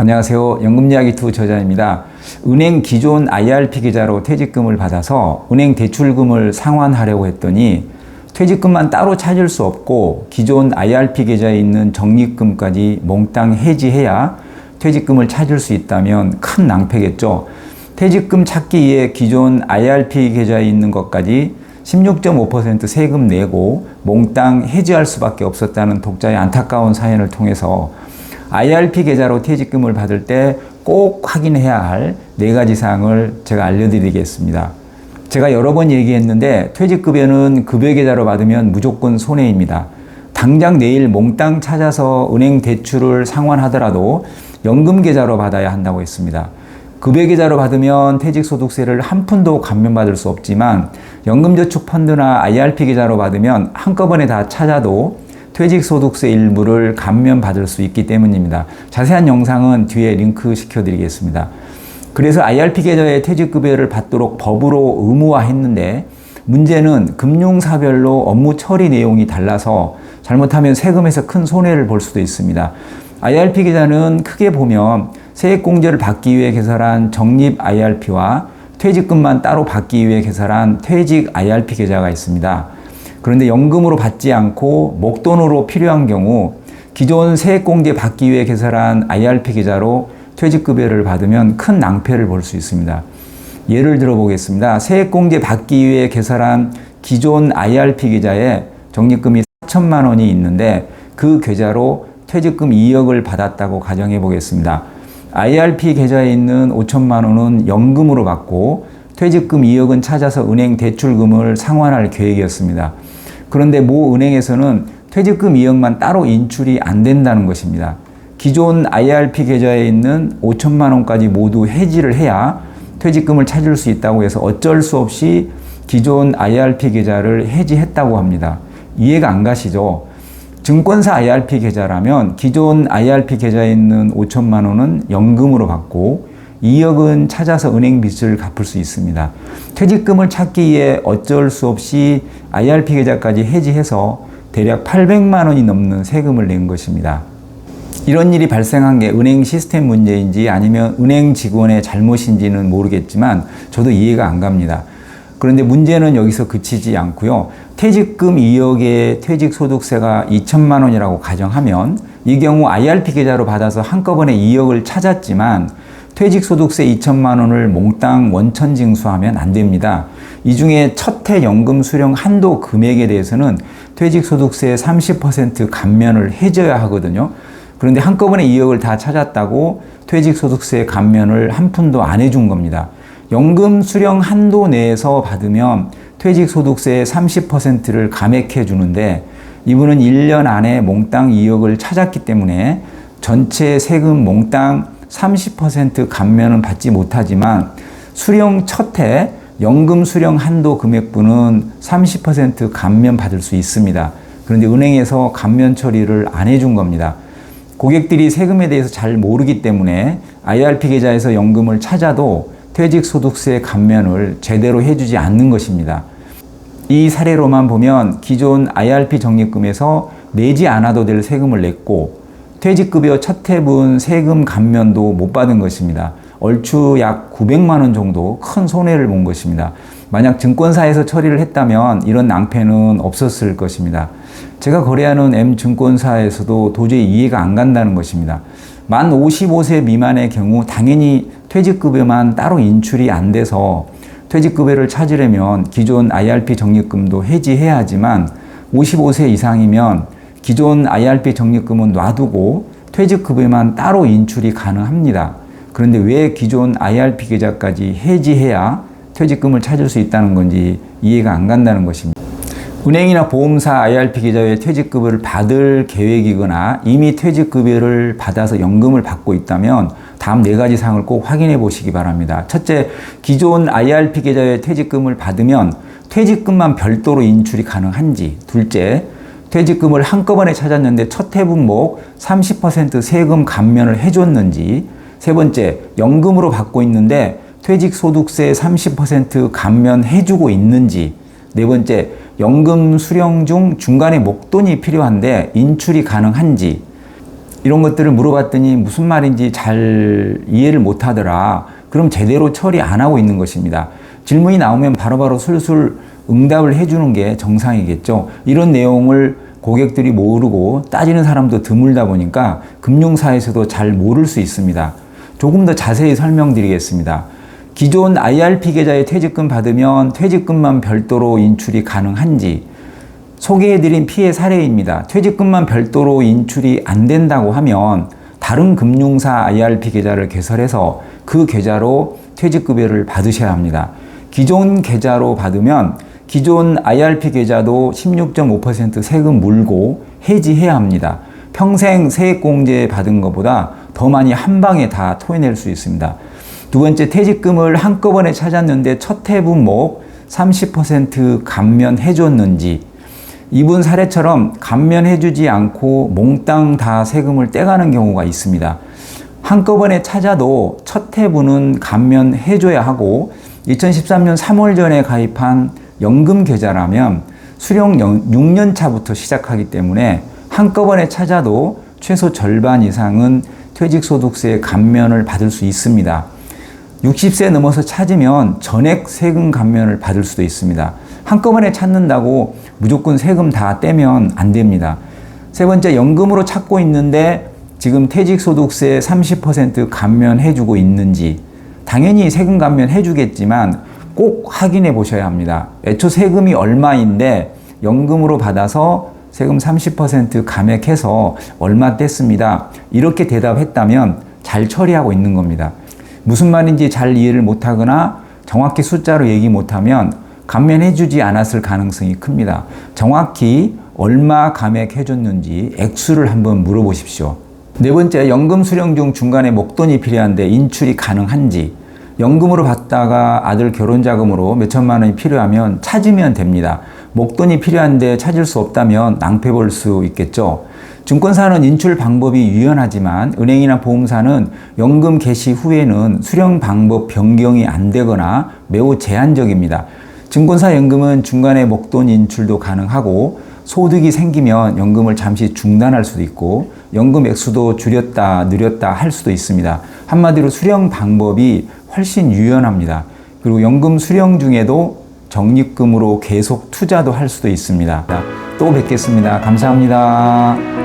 안녕하세요. 연금이야기2 저자입니다. 은행 기존 IRP 계좌로 퇴직금을 받아서 은행 대출금을 상환하려고 했더니 퇴직금만 따로 찾을 수 없고 기존 IRP 계좌에 있는 적립금까지 몽땅 해지해야 퇴직금을 찾을 수 있다면 큰 낭패겠죠. 퇴직금 찾기 위해 기존 IRP 계좌에 있는 것까지 16.5% 세금 내고 몽땅 해지할 수밖에 없었다는 독자의 안타까운 사연을 통해서 IRP 계좌로 퇴직금을 받을 때 꼭 확인해야 할 네 가지 사항을 제가 알려드리겠습니다. 제가 여러 번 얘기했는데 퇴직급여는 급여 계좌로 받으면 무조건 손해입니다. 당장 내일 몽땅 찾아서 은행 대출을 상환하더라도 연금 계좌로 받아야 한다고 했습니다. 급여 계좌로 받으면 퇴직소득세를 한 푼도 감면받을 수 없지만 연금저축펀드나 IRP 계좌로 받으면 한꺼번에 다 찾아도 퇴직소득세 일부를 감면받을 수 있기 때문입니다. 자세한 영상은 뒤에 링크 시켜드리겠습니다. 그래서 IRP 계좌에 퇴직급여를 받도록 법으로 의무화했는데 문제는 금융사별로 업무 처리 내용이 달라서 잘못하면 세금에서 큰 손해를 볼 수도 있습니다. IRP 계좌는 크게 보면 세액공제를 받기 위해 개설한 적립 IRP와 퇴직금만 따로 받기 위해 개설한 퇴직 IRP 계좌가 있습니다. 그런데 연금으로 받지 않고 목돈으로 필요한 경우 기존 세액공제 받기 위해 개설한 IRP 계좌로 퇴직급여를 받으면 큰 낭패를 볼 수 있습니다. 예를 들어 보겠습니다. 세액공제 받기 위해 개설한 기존 IRP 계좌에 적립금이 4천만 원이 있는데 그 계좌로 퇴직금 2억을 받았다고 가정해 보겠습니다. IRP 계좌에 있는 5천만 원은 연금으로 받고 퇴직금 2억은 찾아서 은행 대출금을 상환할 계획이었습니다. 그런데 모 은행에서는 퇴직금 2억만 따로 인출이 안 된다는 것입니다. 기존 IRP 계좌에 있는 5천만 원까지 모두 해지를 해야 퇴직금을 찾을 수 있다고 해서 어쩔 수 없이 기존 IRP 계좌를 해지했다고 합니다. 이해가 안 가시죠? 증권사 IRP 계좌라면 기존 IRP 계좌에 있는 5천만 원은 연금으로 받고 2억은 찾아서 은행 빚을 갚을 수 있습니다. 퇴직금을 찾기 위해 어쩔 수 없이 IRP 계좌까지 해지해서 대략 800만 원이 넘는 세금을 낸 것입니다. 이런 일이 발생한 게 은행 시스템 문제인지 아니면 은행 직원의 잘못인지는 모르겠지만 저도 이해가 안 갑니다. 그런데 문제는 여기서 그치지 않고요. 퇴직금 2억에 퇴직소득세가 2천만 원이라고 가정하면 이 경우 IRP 계좌로 받아서 한꺼번에 2억을 찾았지만 퇴직소득세 2천만 원을 몽땅 원천 징수하면 안 됩니다. 이 중에 첫해 연금 수령 한도 금액에 대해서는 퇴직소득세 30% 감면을 해줘야 하거든요. 그런데 한꺼번에 2억을 다 찾았다고 퇴직소득세 감면을 한 푼도 안 해준 겁니다. 연금 수령 한도 내에서 받으면 퇴직소득세의 30%를 감액해 주는데 이분은 1년 안에 몽땅 2억을 찾았기 때문에 전체 세금 몽땅 30% 감면은 받지 못하지만 수령 첫해 연금 수령 한도 금액분은 30% 감면 받을 수 있습니다. 그런데 은행에서 감면 처리를 안 해준 겁니다. 고객들이 세금에 대해서 잘 모르기 때문에 IRP 계좌에서 연금을 찾아도 퇴직소득세 감면을 제대로 해주지 않는 것입니다. 이 사례로만 보면 기존 IRP 적립금에서 내지 않아도 될 세금을 냈고 퇴직급여 첫 해분 세금 감면도 못 받은 것입니다. 얼추 약 900만 원 정도 큰 손해를 본 것입니다. 만약 증권사에서 처리를 했다면 이런 낭패는 없었을 것입니다. 제가 거래하는 M 증권사에서도 도저히 이해가 안 간다는 것입니다. 만 55세 미만의 경우 당연히 퇴직급여만 따로 인출이 안 돼서 퇴직급여를 찾으려면 기존 IRP 적립금도 해지해야 하지만 55세 이상이면 기존 IRP 적립금은 놔두고 퇴직급여만 따로 인출이 가능합니다. 그런데 왜 기존 IRP 계좌까지 해지해야 퇴직금을 찾을 수 있다는 건지 이해가 안 간다는 것입니다. 은행이나 보험사 IRP 계좌에 퇴직급여를 받을 계획이거나 이미 퇴직급여를 받아서 연금을 받고 있다면 다음 네 가지 사항을 꼭 확인해 보시기 바랍니다. 첫째, 기존 IRP 계좌에 퇴직금을 받으면 퇴직금만 별도로 인출이 가능한지. 둘째, 퇴직금을 한꺼번에 찾았는데 첫 해분목 30% 세금 감면을 해줬는지 세 번째 연금으로 받고 있는데 퇴직소득세 30% 감면해주고 있는지 네 번째 연금 수령 중 중간에 목돈이 필요한데 인출이 가능한지 이런 것들을 물어봤더니 무슨 말인지 잘 이해를 못 하더라. 그럼 제대로 처리 안 하고 있는 것입니다. 질문이 나오면 바로바로 술술 응답을 해주는 게 정상이겠죠. 이런 내용을 고객들이 모르고 따지는 사람도 드물다 보니까 금융사에서도 잘 모를 수 있습니다. 조금 더 자세히 설명드리겠습니다. 기존 IRP 계좌에 퇴직금 받으면 퇴직금만 별도로 인출이 가능한지 소개해드린 피해 사례입니다. 퇴직금만 별도로 인출이 안 된다고 하면 다른 금융사 IRP 계좌를 개설해서 그 계좌로 퇴직급여를 받으셔야 합니다. 기존 계좌로 받으면 기존 IRP 계좌도 16.5% 세금 물고 해지해야 합니다. 평생 세액공제 받은 것보다 더 많이 한 방에 다 토해낼 수 있습니다. 두 번째, 퇴직금을 한꺼번에 찾았는데 첫 해분목 30% 감면해줬는지 이분 사례처럼 감면해주지 않고 몽땅 다 세금을 떼가는 경우가 있습니다. 한꺼번에 찾아도 첫 해분은 감면해줘야 하고 2013년 3월 전에 가입한 연금 계좌라면 수령 6년 차부터 시작하기 때문에 한꺼번에 찾아도 최소 절반 이상은 퇴직소득세 감면을 받을 수 있습니다. 60세 넘어서 찾으면 전액 세금 감면을 받을 수도 있습니다. 한꺼번에 찾는다고 무조건 세금 다 떼면 안 됩니다. 세 번째, 연금으로 찾고 있는데 지금 퇴직소득세 30% 감면해주고 있는지 당연히 세금 감면해주겠지만 꼭 확인해 보셔야 합니다. 애초 세금이 얼마인데 연금으로 받아서 세금 30% 감액해서 얼마 뗐습니다. 이렇게 대답했다면 잘 처리하고 있는 겁니다. 무슨 말인지 잘 이해를 못하거나 정확히 숫자로 얘기 못하면 감면해주지 않았을 가능성이 큽니다. 정확히 얼마 감액해줬는지 액수를 한번 물어보십시오. 네 번째, 연금 수령 중 중간에 목돈이 필요한데 인출이 가능한지 연금으로 받다가 아들 결혼 자금으로 몇 천만 원이 필요하면 찾으면 됩니다. 목돈이 필요한데 찾을 수 없다면 낭패 볼 수 있겠죠. 증권사는 인출 방법이 유연하지만 은행이나 보험사는 연금 개시 후에는 수령 방법 변경이 안 되거나 매우 제한적입니다. 증권사 연금은 중간에 목돈 인출도 가능하고 소득이 생기면 연금을 잠시 중단할 수도 있고 연금 액수도 줄였다 늘렸다 할 수도 있습니다. 한마디로 수령 방법이 훨씬 유연합니다. 그리고 연금 수령 중에도 적립금으로 계속 투자도 할 수도 있습니다. 또 뵙겠습니다. 감사합니다.